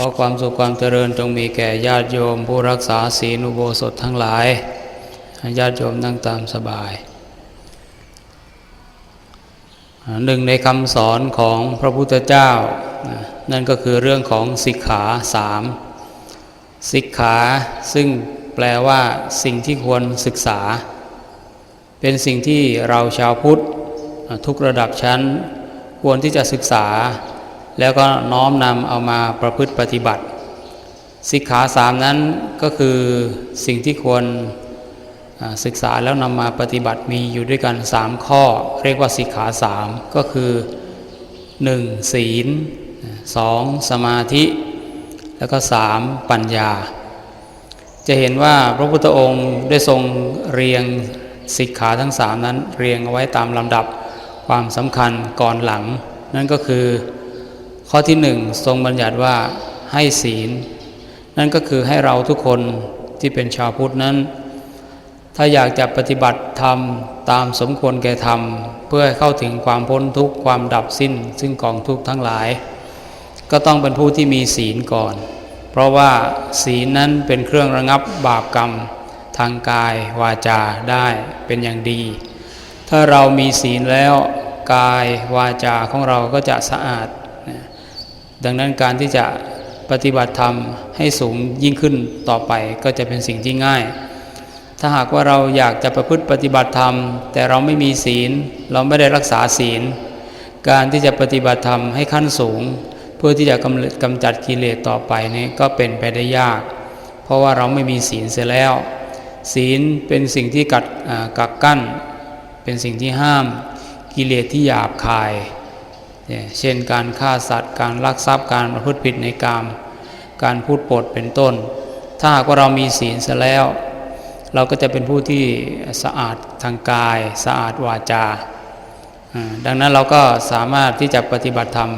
ขอความสุขความเจริญจงมีแก่ญาติโยม ผู้รักษาศีลอุโบสถทั้งหลายญาติโยมนั่งตามสบายหนึ่งในคำสอนของพระพุทธเจ้า นั่นก็คือเรื่องของสิกขาสามสิกขาซึ่งแปลว่าสิ่งที่ควรศึกษา เป็นสิ่งที่เราชาวพุทธทุกระดับชั้นควรที่จะศึกษา แล้วก็น้อมนำเอามาประพฤติปฏิบัติสิกขาสามนั้นก็คือสิ่งที่ควรศึกษาแล้วนำมาปฏิบัติมีอยู่ด้วยกันสามข้อ เรียกว่าสิกขาสามก็คือ 1. ศีล 2. สมาธิ แล้วก็ 3. ปัญญา จะเห็นว่าพระพุทธองค์ได้ทรงเรียงสิกขาทั้งสามนั้นเรียงเอาไว้ตามลำดับความสำคัญก่อนหลัง นั่นก็คือ ข้อที่หนึ่งทรงบัญญัติว่าให้ศีล นั่นก็คือให้เราทุกคนที่เป็นชาวพุทธนั้น ถ้าอยากจะปฏิบัติธรรมตามสมควรแก่ธรรม เพื่อเข้าถึงความพ้นทุกข์ความดับสิ้น ซึ่งกองทุกข์ทั้งหลาย ก็ต้องเป็นผู้ที่มีศีลก่อน เพราะว่าศีลนั้นเป็นเครื่องระงับบาปกรรม ทางกายวาจาได้เป็นอย่างดี ถ้าเรามีศีลแล้วกายวาจาของเราก็จะสะอาด ดังนั้นการที่จะปฏิบัติธรรมให้สูงยิ่งขึ้นต่อไปก็จะเป็นสิ่งที่ง่าย ถ้าหากว่าเราอยากจะประพฤติปฏิบัติธรรม แต่เราไม่มีศีล เราไม่ได้รักษาศีล การที่จะปฏิบัติธรรมให้ขั้นสูง เพื่อที่จะกำกำจัดกิเลสต่อไปนี่ก็เป็นไปได้ยาก เพราะว่าเราไม่มีศีลเสียแล้ว ศีลเป็นสิ่งที่กัดกักกั้น เป็นสิ่งที่ห้ามกิเลสที่หยาบคาย เช่นการฆ่าสัตว์ การลักทรัพย์การประพฤติผิดในกาม การพูดปดเป็นต้น ถ้าหากว่าเรามีศีลเสียแล้ว เราก็จะเป็นผู้ที่สะอาดทางกาย สะอาดวาจาอ่าดังนั้นเราก็สามารถที่จะปฏิบัติธรรม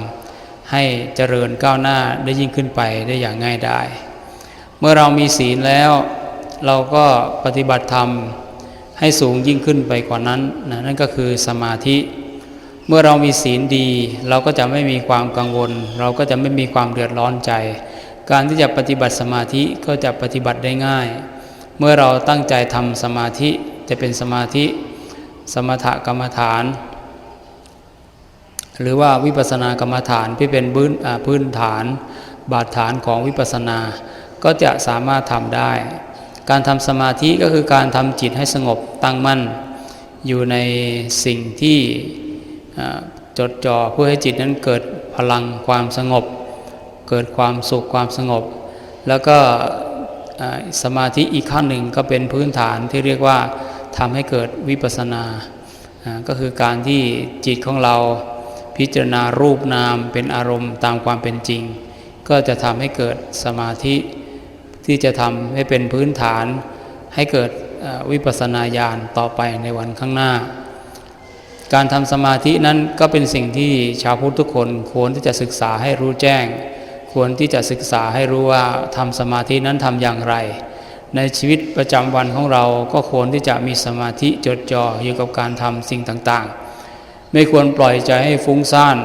ให้เจริญก้าวหน้าได้ยิ่งขึ้นไปได้อย่างง่ายได้เมื่อเรามีศีลแล้ว เราก็ปฏิบัติธรรมให้สูงยิ่งขึ้นไปกว่านั้นนะนั่นก็คือสมาธิ เมื่อเรามีศีลดี เราก็จะไม่มีความกังวล เราก็จะไม่มีความเดือดร้อนใจ การที่จะปฏิบัติสมาธิก็จะปฏิบัติได้ง่าย เมื่อเราตั้งใจทำสมาธิจะเป็นสมาธิ สมถกรรมฐาน หรือว่าวิปัสสนากรรมฐานที่เป็นพื้นพื้นฐาน บาดฐานของวิปัสสนา ก็จะสามารถทำได้ การทำสมาธิก็คือการทำจิตให้สงบตั้งมั่น อยู่ในสิ่งที่ จดจ่อเพื่อให้จิตนั้นเกิดพลังความสงบ เกิดความสุขความสงบ แล้วก็สมาธิอีกขั้นหนึ่งก็เป็นพื้นฐานที่เรียกว่าทำให้เกิดวิปัสสนาก็คือการที่จิตของเราพิจารณารูปนามเป็นอารมณ์ตามความเป็นจริง ก็จะทำให้เกิดสมาธิที่จะทำให้เป็นพื้นฐานให้เกิดวิปัสสนาญาณต่อไปในวันข้างหน้า การทำสมาธินั้นก็เป็นสิ่งที่ชาวพุทธทุกคนควรที่จะศึกษาให้รู้แจ้ง ควรที่จะศึกษาให้รู้ว่าทำสมาธินั้นทำอย่างไร ในชีวิตประจำวันของเราก็ควรที่จะมีสมาธิจดจ่ออยู่กับการทำสิ่งต่างๆ ไม่ควรปล่อยใจให้ฟุ้งซ่าน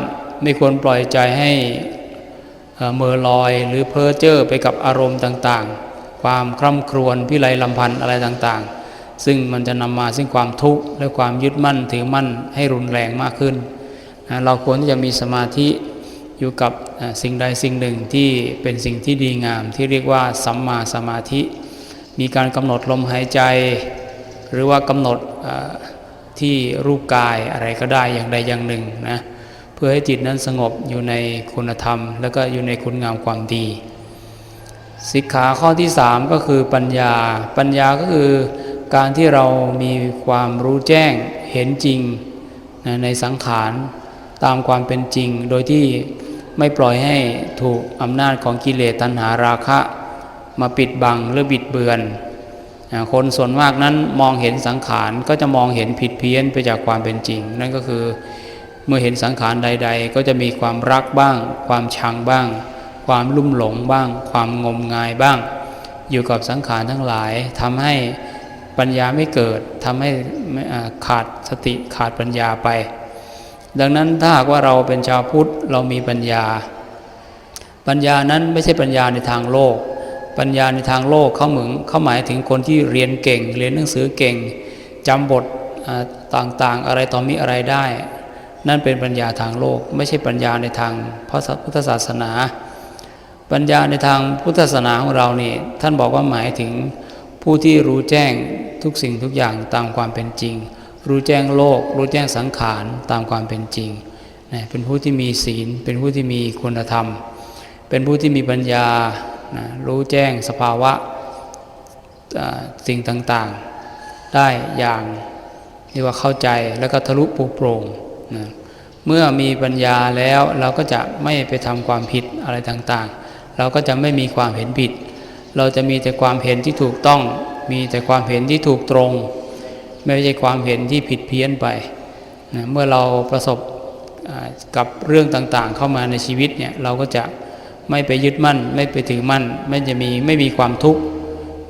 ไม่ควรปล่อยใจให้เมื่อลอยหรือเพ้อเจ้อไปกับอารมณ์ต่างๆ ความคร่ำครวญพิไรลำพันธ์อะไรต่างๆ ซึ่งมันจะนำมาซึ่งความทุกข์และความยึดมั่นถือมั่นให้รุนแรงมากขึ้นนะเราควรที่จะมีสมาธิอยู่กับสิ่งใดสิ่งหนึ่งที่เป็นสิ่งที่ดีงาม ที่เรียกว่าสัมมาสมาธิ มีการกำหนดลมหายใจ หรือว่ากำหนดที่รูปกายอะไรก็ได้อย่างใดอย่างหนึ่งนะเพื่อให้จิตนั้นสงบอยู่ในคุณธรรม แล้วก็อยู่ในคุณงามความดีสิกขาข้อที่สามก็คือปัญญา ปัญญาก็คือ การที่เรามีความรู้แจ้งเห็นจริงนะในสังขารตามความเป็นจริง โดยที่ไม่ปล่อยให้ถูกอำนาจของกิเลสตัณหาราคะ มาปิดบังหรือบิดเบือนคนส่วนมากนั้นมองเห็นสังขารก็จะมองเห็นผิดเพี้ยนไปจากความเป็นจริง นั่นก็คือเมื่อเห็นสังขารใด ๆ ก็จะมีความรักบ้าง ความชังบ้าง ความลุ่มหลงบ้าง ความงมงายบ้าง อยู่กับสังขารทั้งหลายทำให้ ปัญญาไม่เกิดทำให้ขาดสติขาดปัญญาไป ดังนั้นถ้าหากว่าเราเป็นชาวพุทธเรามีปัญญา ปัญญานั้นไม่ใช่ปัญญาในทางโลก ปัญญาในทางโลกเขาเหมือนเขาหมายถึงคนที่เรียนเก่ง เรียนหนังสือเก่งจำบทต่างๆ อะไรต่อมีอะไรได้ นั่นเป็นปัญญาทางโลก ไม่ใช่ปัญญาในทางพระพุทธศาสนา ปัญญาในทางพุทธศาสนาของเรานี่ท่านบอกว่าหมายถึงผู้ที่รู้แจ้ง ทุกสิ่งทุกอย่างตามความเป็นจริง รู้แจ้งโลก รู้แจ้งสังขารตามความเป็นจริงเป็นผู้ที่มีศีล เป็นผู้ที่มีคุณธรรม เป็นผู้ที่มีปัญญารู้แจ้งสภาวะสิ่งต่างๆ ได้อย่างที่ว่าเข้าใจแล้วก็ทะลุปลุกโปร่งนะเมื่อมีปัญญาแล้วเราก็จะไม่ไปทำความผิดอะไรต่างๆ เราก็จะไม่มีความเห็นผิด เราจะมีแต่ความเห็นที่ถูกต้อง มีแต่ความเห็นที่ถูกตรง ไม่ใช่ความเห็นที่ผิดเพี้ยนไปนะเมื่อเราประสบกับเรื่องต่างๆ เข้ามาในชีวิตเนี่ยเราก็จะไม่ไปยึดมั่น ไม่ไปถือมั่น ไม่จะมีไม่มีความทุกข์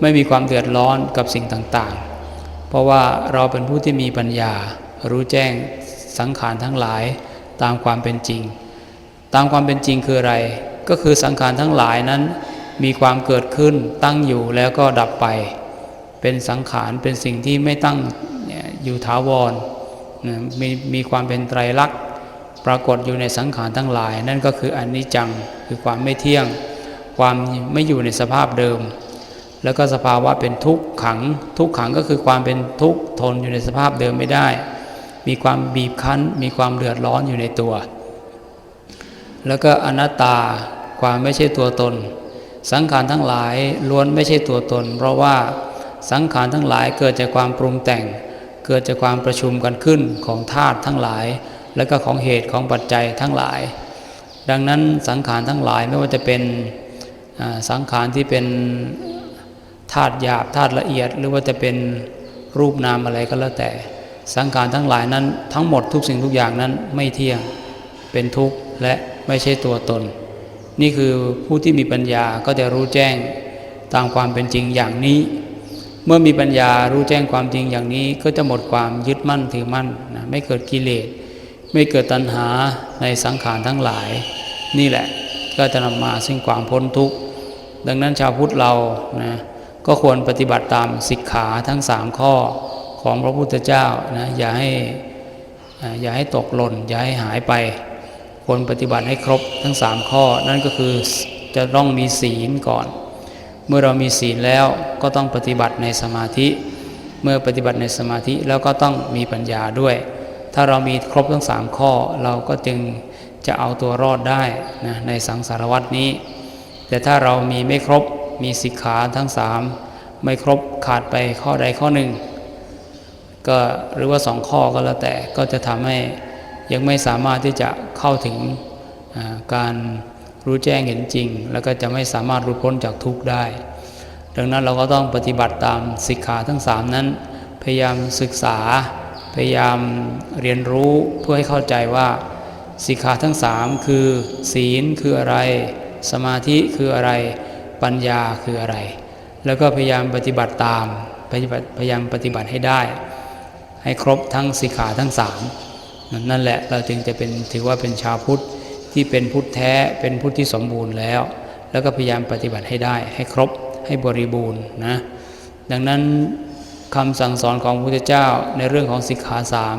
ไม่มีความเดือดร้อนกับสิ่งต่างๆ เพราะว่าเราเป็นผู้ที่มีปัญญา รู้แจ้งสังขารทั้งหลายตามความเป็นจริง ตามความเป็นจริงคืออะไร ก็คือสังขารทั้งหลายนั้นมีความเกิดขึ้นตั้งอยู่แล้วก็ดับไป เป็นสังขารเป็นสิ่งที่ไม่ตั้งอยู่ถาวรนมีมีความเป็นไตรลักษณ์ปรากฏอยู่ในสังขารทั้งหลาย นั่นก็คืออนิจจังคือความไม่เที่ยง ความไม่อยู่ในสภาพเดิม แล้วก็สภาวะเป็นทุกขัง ทุกขังก็คือความเป็นทุกข์ทนอยู่ในสภาพเดิมไม่ได้ มีความบีบคั้น มีความเดือดร้อนอยู่ในตัว แล้วก็อนัตตาความไม่ใช่ตัวตน สังขารทั้งหลายล้วนไม่ใช่ตัวตน เพราะว่า สังขารทั้งหลายเกิดจากความปรุงแต่ง เกิดจากความประชุมกันขึ้นของธาตุทั้งหลาย และก็ของเหตุของปัจจัยทั้งหลาย ดังนั้นสังขารทั้งหลายไม่ว่าจะเป็นสังขารที่เป็นธาตุหยาบธาตุละเอียด หรือว่าจะเป็นรูปนามอะไรก็แล้วแต่ สังขารทั้งหลายนั้นทั้งหมดทุกสิ่งทุกอย่างนั้นไม่เที่ยงเป็นทุกข์และไม่ใช่ตัวตน นี่คือผู้ที่มีปัญญาก็จะรู้แจ้งตามความเป็นจริงอย่างนี้ เมื่อมีปัญญารู้แจ้งความจริงอย่างนี้ ก็จะหมดความยึดมั่นถือมั่นนะไม่เกิดกิเลส ไม่เกิดตัณหาในสังขารทั้งหลาย นี่แหละก็จะนำมาซึ่งความพ้นทุกข์ดังนั้นชาวพุทธเรานะก็ควรปฏิบัติตามสิกขาทั้งสามข้อของพระพุทธเจ้านะอย่าให้อ่าอย่าให้ตกหล่น อย่าให้หายไป ควรปฏิบัติให้ครบทั้งสามข้อ นั่นก็คือจะต้องมีศีลก่อน เมื่อเรามีศีลแล้วก็ต้องปฏิบัติในสมาธิ เมื่อปฏิบัติในสมาธิแล้วก็ต้องมีปัญญาด้วย ถ้าเรามีครบทั้งสามข้อเราก็จึงจะเอาตัวรอดได้นะในสังสารวัตนี้ แต่ถ้าเรามีไม่ครบมีสิกขาทั้งสามไม่ครบขาดไปข้อใดข้อหนึ่งก็หรือว่าสองข้อก็แล้วแต่ก็จะทำให้ยังไม่สามารถที่จะเข้าถึงการ รู้แจ้งเห็นจริง แล้วก็จะไม่สามารถหลุดพ้นจากทุกข์ได้ ดังนั้นเราก็ต้องปฏิบัติตามสิกขาทั้งสามนั้น พยายามศึกษา พยายามเรียนรู้เพื่อให้เข้าใจว่าสิกขาทั้งสามคือ ศีลคืออะไร สมาธิคืออะไร ปัญญาคืออะไร แล้วก็พยายามปฏิบัติตามปฏิบัติพยายามปฏิบัติให้ได้ ให้ครบทั้งสิกขาทั้งสามนั่นแหละเราจึงจะเป็นถือว่าเป็นชาวพุทธ ที่เป็นพุทธแท้เป็นพุทธที่สมบูรณ์แล้ว แล้วก็พยายามปฏิบัติให้ได้ ให้ครบให้บริบูรณ์นะดังนั้นคำสั่งสอนของพระพุทธเจ้าในเรื่องของสิกขาสาม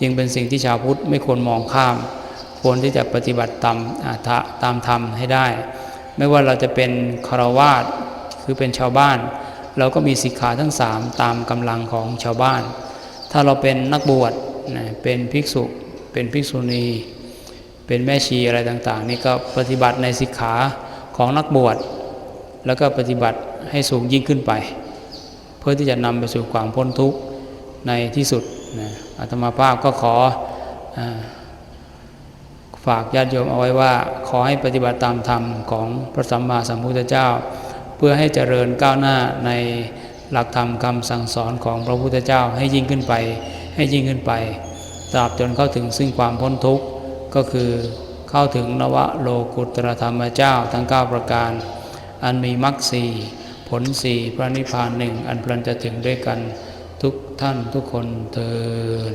จึงเป็นสิ่งที่ชาวพุทธไม่ควรมองข้าม ควรที่จะปฏิบัติตามอ่าทะตามธรรมให้ได้ ไม่ว่าเราจะเป็นคารวาสคือเป็นชาวบ้าน เราก็มีสิกขาทั้งสามตามกำลังของชาวบ้าน ถ้าเราเป็นนักบวชเป็นภิกษุเป็นภิกษุณี เป็นแม่ชีอะไรต่างๆ นี่ก็ปฏิบัติในสิกขาของนักบวชแล้วก็ปฏิบัติให้สูงยิ่งขึ้นไป เพื่อที่จะนำไปสู่ความพ้นทุกข์ในที่สุดนะอาตมาภาพก็ขออฝากญาติโยมเอาไว้ว่า ขอให้ปฏิบัติตามธรรมของพระสัมมาสัมพุทธเจ้า เพื่อให้เจริญก้าวหน้าในหลักธรรมคำสั่งสอนของพระพุทธเจ้าให้ยิ่งขึ้นไป ให้ยิ่งขึ้นไปตราบจนเข้าถึงซึ่งความพ้นทุกข์ ก็คือเข้าถึงนวโลกุตรธรรมเจ้าทั้ง 9 ประการ อันมีมรรคสี่ผลสี่พระนิพพานหนึ่งอันพลันจะถึงด้วยกันทุกท่านทุกคนเทิน